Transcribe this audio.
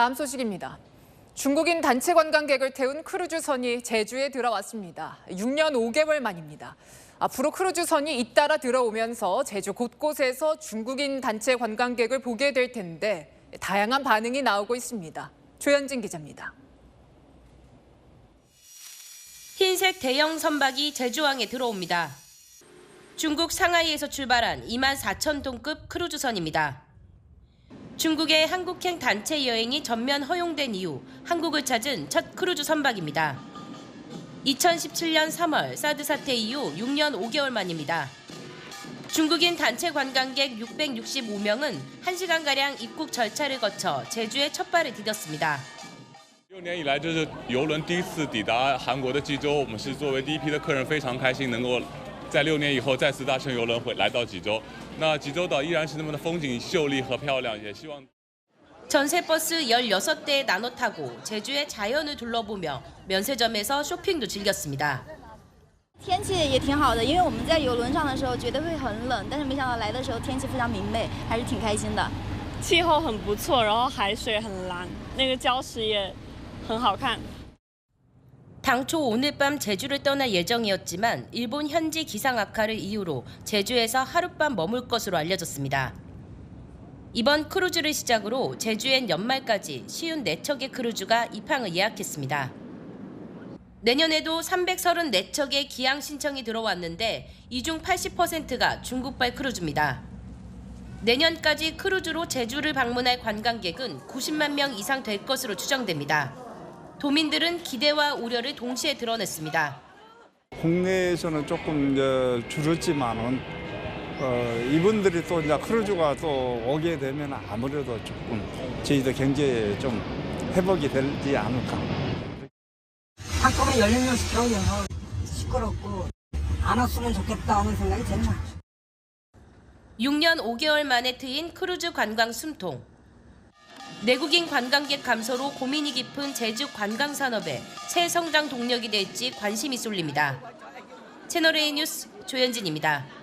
다음 소식입니다. 중국인 단체 관광객을 태운 크루즈선이 제주에 들어왔습니다. 6년 5개월 만입니다. 앞으로 크루즈선이 잇따라 들어오면서 제주 곳곳에서 중국인 단체 관광객을 보게 될 텐데 다양한 반응이 나오고 있습니다. 조현진 기자입니다. 흰색 대형 선박이 제주항에 들어옵니다. 중국 상하이에서 출발한 2만 4천 톤급 크루즈선입니다. 중국의 한국행 단체 여행이 전면 허용된 이후 한국을 찾은 첫 크루즈 선박입니다. 2017년 3월 사드 사태 이후 6년 5개월 만입니다. 중국인 단체 관광객 665명은 1시간가량 입국 절차를 거쳐 제주에 첫 발을 디뎠습니다.六年以来，这是游轮第一次抵达韩国的济州，我们是作为第一批的客人，非常开心能够 在六年以后再次搭乘游轮回来到济州。那济州岛依然是那么的风景秀丽和漂亮，也希望。 전세버스 16대에 나눠 타고 제주의 자연을 둘러보며 면세점에서 쇼핑도 즐겼습니다. 天气也挺好的，因为我们在游轮上的时候觉得会很冷，但是没想到来的时候天气非常明媚，还是挺开心的。气候很不错，然后海水很蓝，那个礁石也很好看。 당초 오늘 밤 제주를 떠날 예정이었지만 일본 현지 기상 악화를 이유로 제주에서 하룻밤 머물 것으로 알려졌습니다. 이번 크루즈를 시작으로 제주엔 연말까지 쉬운 4척의 크루즈가 입항을 예약했습니다. 내년에도 334척의 기항 신청이 들어왔는데 이 중 80%가 중국발 크루즈입니다. 내년까지 크루즈로 제주를 방문할 관광객은 90만 명 이상 될 것으로 추정됩니다. 도민들은 기대와 우려를 동시에 드러냈습니다. 국내에서는 조금 이제 줄었지만은 어, 이분들이 또 이제 크루즈가 또 오게 되면 아무래도 조금 저희도 경제에 좀 회복이 되지 않을까. 한꺼번에 열린 명 시켜오면 시끄럽고 안 왔으면 좋겠다 하는 생각이 드네요. 6년 5개월 만에 트인 크루즈 관광 숨통. 내국인 관광객 감소로 고민이 깊은 제주 관광 산업에 새 성장 동력이 될지 관심이 쏠립니다. 채널A 뉴스 조현진입니다.